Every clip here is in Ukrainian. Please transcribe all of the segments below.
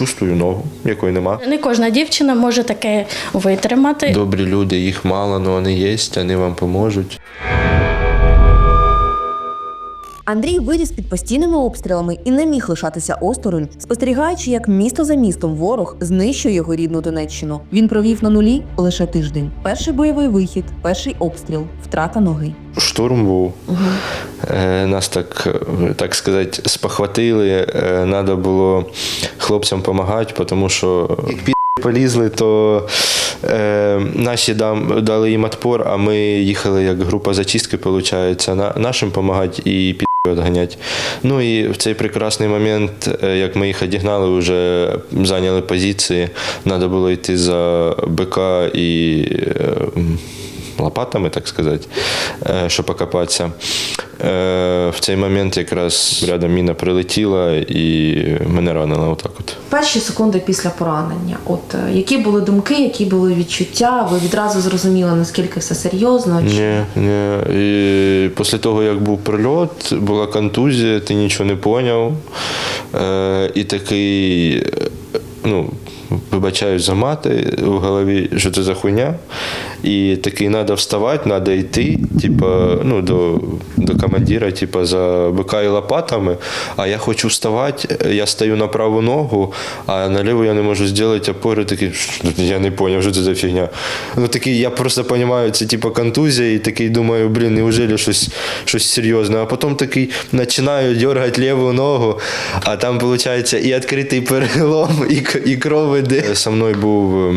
чувствую ногу, якої нема. Не кожна дівчина може таке витримати. Добрі люди, їх мало, але вони є, вони вам поможуть. Андрій виріс під постійними обстрілами і не міг лишатися осторонь, спостерігаючи, як місто за містом ворог знищує його рідну Донеччину. Він провів на нулі лише тиждень. Перший бойовий вихід, перший обстріл, втрата ноги. Штурм був. Е, Нас так, е, так сказати, спохватили. Треба було хлопцям допомагати, тому що пі полізли, то е, наші дам, дали їм отпор, а ми їхали як група зачистки, виходить, на, нашим допомагати і пі відганяти. Ну і в цей прекрасний момент, е, як ми їх одігнали, вже зайняли позиції, треба було йти за БК і е, лопатами, так сказати, щоб покопатися. Е, В цей момент якраз рядом міна прилетіла і мене ранило отак от. Перші секунди після поранення. От е, які були думки, які були відчуття? Ви відразу зрозуміли, наскільки все серйозно? Чи- Ні, ні. І після того, як був прильот, була контузія, ти нічого не поняв. Е, і такий, е, ну, вибачаюсь за мати в голові, що це за хуйня. І такий треба вставати, треба йти, типа, ну, до, до командира, типа, за бика і лопатами. А я хочу вставати, я стою на праву ногу, а на ліву я не можу зробити опору. Такий, я не зрозумів, що це за фігня. Ну такий, я просто розумію, це типа контузія, і такий думаю, блін, неужели щось, щось серйозне. А потім такий починаю дергати ліву ногу, а там виходить і відкритий перелом, і, і кров іде. Со мною був.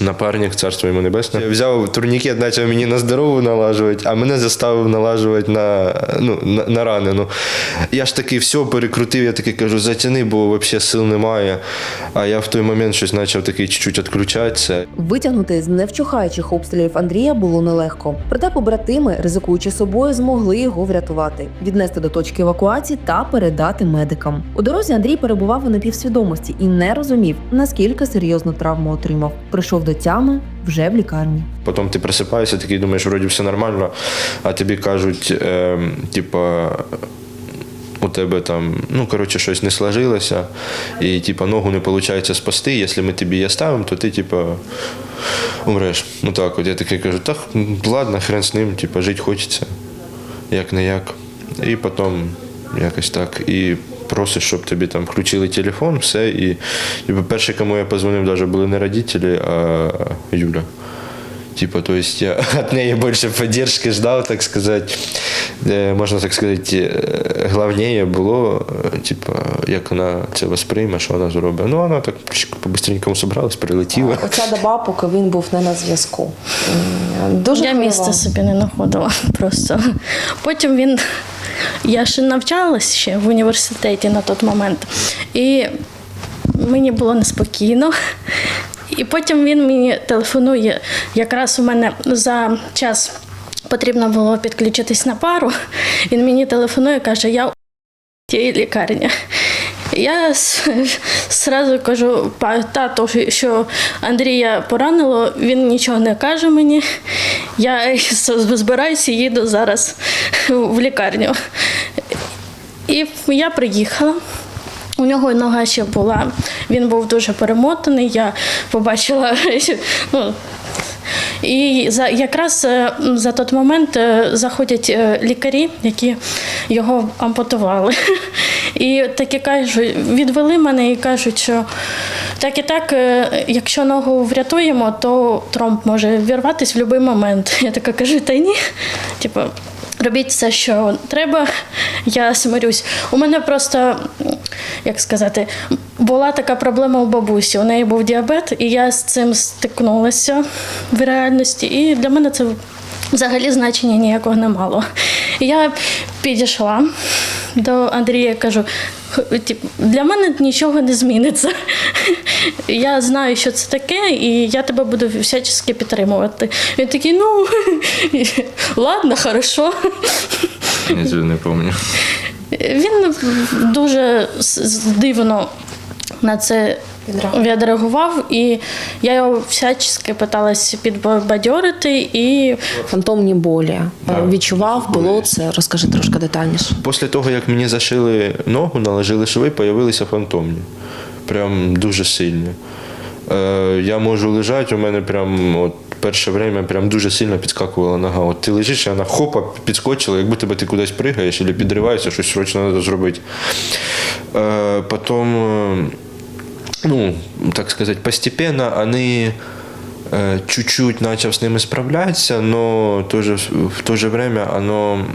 Напарник, царство йому небесне. Взяв турнікет, почав мені на здорову налажувати, а мене заставив налажувати на, ну, на, на ранену. Я ж таки все перекрутив, я таки кажу, затяни, бо взагалі сил немає. А я в той момент щось почав такий чуть-чуть відключатися. Витягнути з невчухаючих обстрілів Андрія було нелегко. Проте побратими, ризикуючи собою, змогли його врятувати, віднести до точки евакуації та передати медикам. У дорозі Андрій перебував у напівсвідомості і не розумів, наскільки серйозну травму отримав. Прийшов до тями вже в лікарні. Потім ти просипаєшся, такий думаєш, вроді все нормально, а тобі кажуть, е, типа. У тебе там, ну коротше, щось не сложилося, і типа ногу не виходить спасти. Якщо ми тобі її оставимо, то ти типа умреш. Ну так, от я такий кажу, так, ладно, хрен з ним, типа, жити хочеться, як не як. І потім якось так. І просиш, щоб тобі там включили телефон, все. І типу, перші, кому я позвонив, навіть були не родителі, а Юля. Типа, то есть я от неї більше поддержки ждав, так сказати. Е, Можна так сказати, е, головніше було, е, типа, як вона це восприйме, що вона зробить. Ну, вона так по-бистренькому собралась, прилетіла. Оця доба, поки він був не на зв'язку. Дуже Я місця собі не знаходила просто. Потім він. Я ще навчалась ще в університеті на той момент. І мені було неспокійно. І потім він мені телефонує. Якраз у мене за час потрібно було підключитись на пару. Він мені телефонує каже, я у тієї лікарні. Я зразу кажу «Па- тату, що Андрія поранило, він нічого не каже мені. Я збираюся їду зараз в лікарню. І я приїхала. У нього нога ще була. Він був дуже перемотаний. Я побачила. Ну, і за якраз е, за той момент е, заходять е, лікарі, які його ампутували. І такі кажуть, відвели мене і кажуть, що так і так, якщо ногу врятуємо, то тромб може вірватися в будь-який момент. Я така кажу, та ні. Типу, робіть все, що треба, я смирюсь. У мене просто, як сказати, була така проблема у бабусі. У неї був діабет, і я з цим стикнулася в реальності. І для мене це взагалі значення ніякого не мало. Я підійшла до Андрія кажу. Для мене нічого не зміниться. Я знаю, що це таке, і я тебе буду всячески підтримувати. Він такий, ну ладно, хорошо. Я цього не пам'ятаю. Він дуже дивно на це Відреагував. і я його всячески питалась підбадьорити і Фантомні болі. Да. Відчував, було це. Розкажи трошки детальніше. Після того, як мені зашили ногу, наложили шви, з'явилися фантомні. Прям дуже сильні. Е, я можу лежати, у мене прям от перше время прям дуже сильно підскакувала нога. От ти лежиш, і вона хопа підскочила, якби тебе ти кудись пригаєш або підриваєшся, щось срочно треба зробити. Е, потім, е, ну, так сказать, постепенно они э, чуть-чуть начал с ними справляться, но тоже, в то же время оно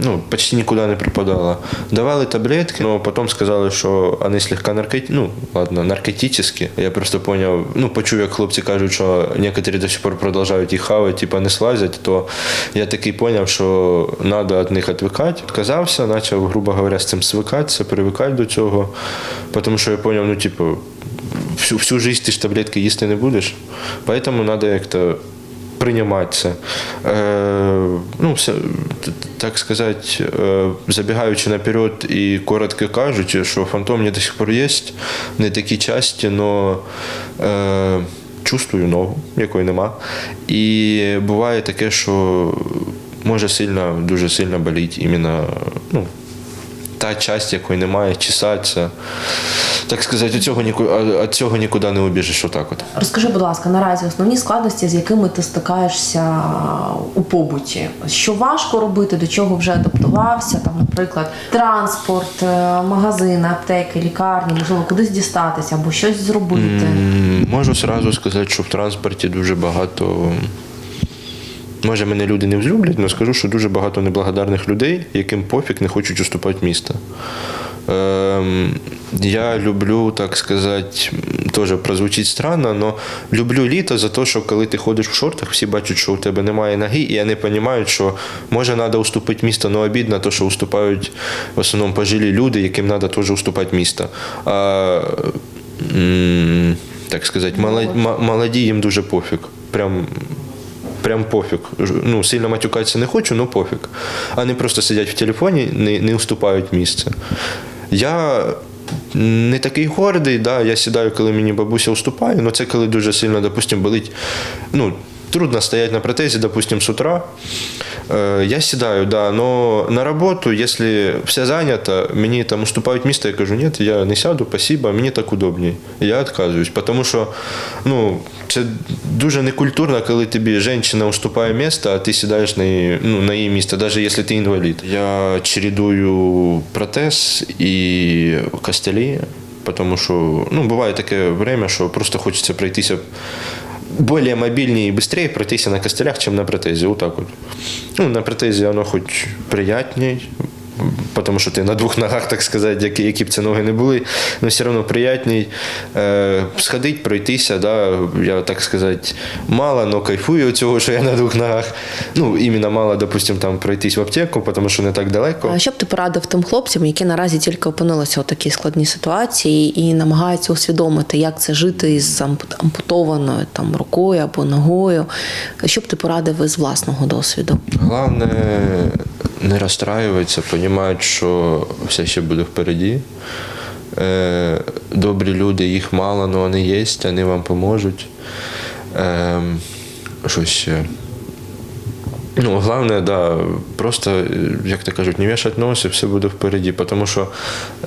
ну, почти никуда не пропадало. Давали таблетки, но потом сказали, що вони слегка наркоти... ну, ладно, наркотическі. Я просто поняв, ну, почув, як хлопці кажуть, що некоторі до сих пор продовжують їх хавати, типа не слазять, то я такий поняв, що треба від них відвикати. Відказався, почав, грубо говоря, з цим свикатися, привикати до цього. Тому що я поняв, ну, типу, всю, всю жизнь ти ж таблетки їсти не будеш. Поэтому надо як-то приймати це. Е, ну, все, так сказати, е, забігаючи наперед і коротко кажучи, що фантомні до сих пор є, не такі часті, але е, чувствую ногу, якої нема. І буває таке, що може сильно, дуже сильно боліти іменно, ну, та часть, якої немає, чесаться. Так сказати, від цього, ніку- від цього нікуди не убіжиш отак от. Розкажи, будь ласка, наразі основні складності, з якими ти стикаєшся у побуті. Що важко робити, до чого вже адаптувався, там, наприклад, транспорт, е, магазини, аптеки, лікарні, можливо, кудись дістатися або щось зробити. Можу сразу сказати, що в транспорті дуже багато. Може, мене люди не взлюблять, але скажу, що дуже багато неблагодарних людей, яким пофіг не хочуть уступати місто. Ем, я люблю, так сказати, теж прозвучить странно, але люблю літо за те, що коли ти ходиш в шортах, всі бачать, що у тебе немає ноги, і вони розуміють, що може треба уступити місто, але обідно, то, що уступають в основному пожилі люди, яким треба теж уступати місто. А, так сказати, молоді їм дуже пофіг. Прям Прям пофіг. Ну, сильно матюкатися не хочу, але пофіг. Вони просто сидять в телефоні, не, не уступають місце. Я не такий гордий, да, я сідаю, коли мені бабуся уступає, але це коли дуже сильно, допустимо, болить. Ну, трудно стоять на протезі, допустим, с утра. Э, Я сідаю, да, но на роботу, якщо все зайнято, мені там уступають місце, я кажу, ні, я не сяду, спасибо, мені так удобнее. Я відказуюсь, тому що ну, це дуже некультурно, коли тобі жінка уступає місце, а ти сідаєш на її, ну, на її місце, навіть якщо ти інвалід. Я чередую протез і костелі, тому що ну, буває таке время, що просто хочеться пройтися более мобильнее и быстрее пройтись на костылях, чем на протезе. Вот так вот. Ну, на протезе оно хоть приятней, тому що ти на двох ногах, так сказати, які, які б це ноги не були, але все одно приятній. Е, сходить, пройтися, да, я так сказати, мало, але кайфую від цього, що я на двох ногах. Ну, іменно мало, допустим, там пройтись в аптеку, тому що не так далеко. А Що б ти порадив тим хлопцям, які наразі тільки опинилися у такій складній ситуації і намагаються усвідомити, як це жити із ампут- ампутованою там рукою або ногою? Що б ти порадив із власного досвіду? Главное не розстраюватися, розуміють, що все ще буде впереді. Е, Добрі люди, їх мало, але вони є, вони вам поможуть. Е, Що ще? Ну, головне, да, просто, е, як то кажуть, не вішати нос і все буде впереді, тому що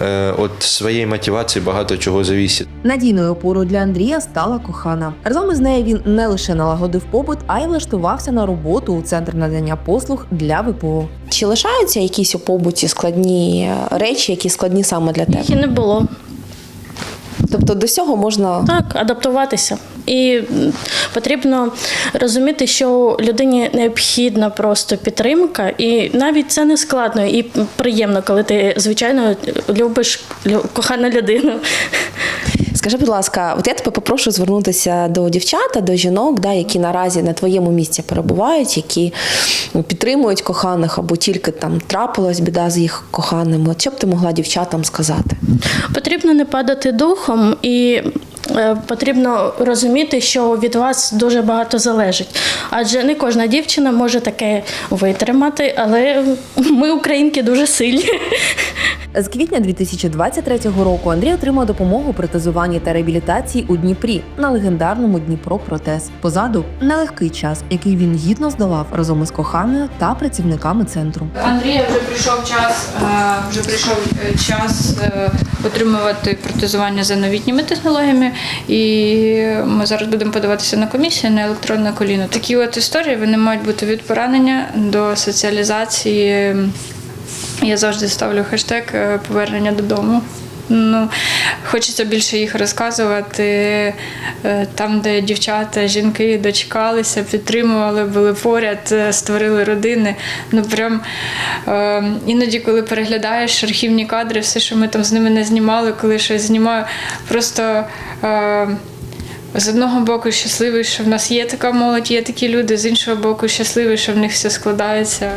е, від своєї мотивації багато чого завісить. Надійною опорою для Андрія стала кохана. Разом із нею він не лише налагодив побут, а й влаштувався на роботу у центр надання послуг для ВПО. Чи лишаються якісь у побуті складні речі, які складні саме для Їх і не було. Тобто до цього можна Так, адаптуватися. І потрібно розуміти, що людині необхідна просто підтримка, і навіть це не складно і приємно, коли ти звичайно любиш кохану людину. Скажи, будь ласка, от я тебе попрошу звернутися до дівчат, до жінок, да, які наразі на твоєму місці перебувають, які ну, підтримують коханих або тільки там трапилась біда з їх коханими. От що б ти могла дівчатам сказати? Потрібно не падати духом і потрібно розуміти, що від вас дуже багато залежить. Адже не кожна дівчина може таке витримати, але ми, українки, дуже сильні. З квітня 2023 року Андрій отримав допомогу у протезуванні та реабілітації у Дніпрі на легендарному Дніпро Протез. Позаду нелегкий час, який він гідно здолав разом із коханою та працівниками центру. Андрія вже прийшов час, е, вже прийшов е, час е, отримувати протезування за новітніми технологіями, і ми зараз будемо подаватися на комісію на електронне коліно. Такі от історії вони мають бути від поранення до соціалізації. Я завжди ставлю хештег е, повернення додому. Ну, хочеться більше їх розказувати е, там, де дівчата, жінки дочекалися, підтримували, були поряд, е, створили родини. Ну прям е, іноді, коли переглядаєш архівні кадри, все, що ми там з ними не знімали, коли щось знімаю, просто. Е, з одного боку щасливий, що в нас є така молодь, є такі люди, з іншого боку, щасливий, що в них все складається.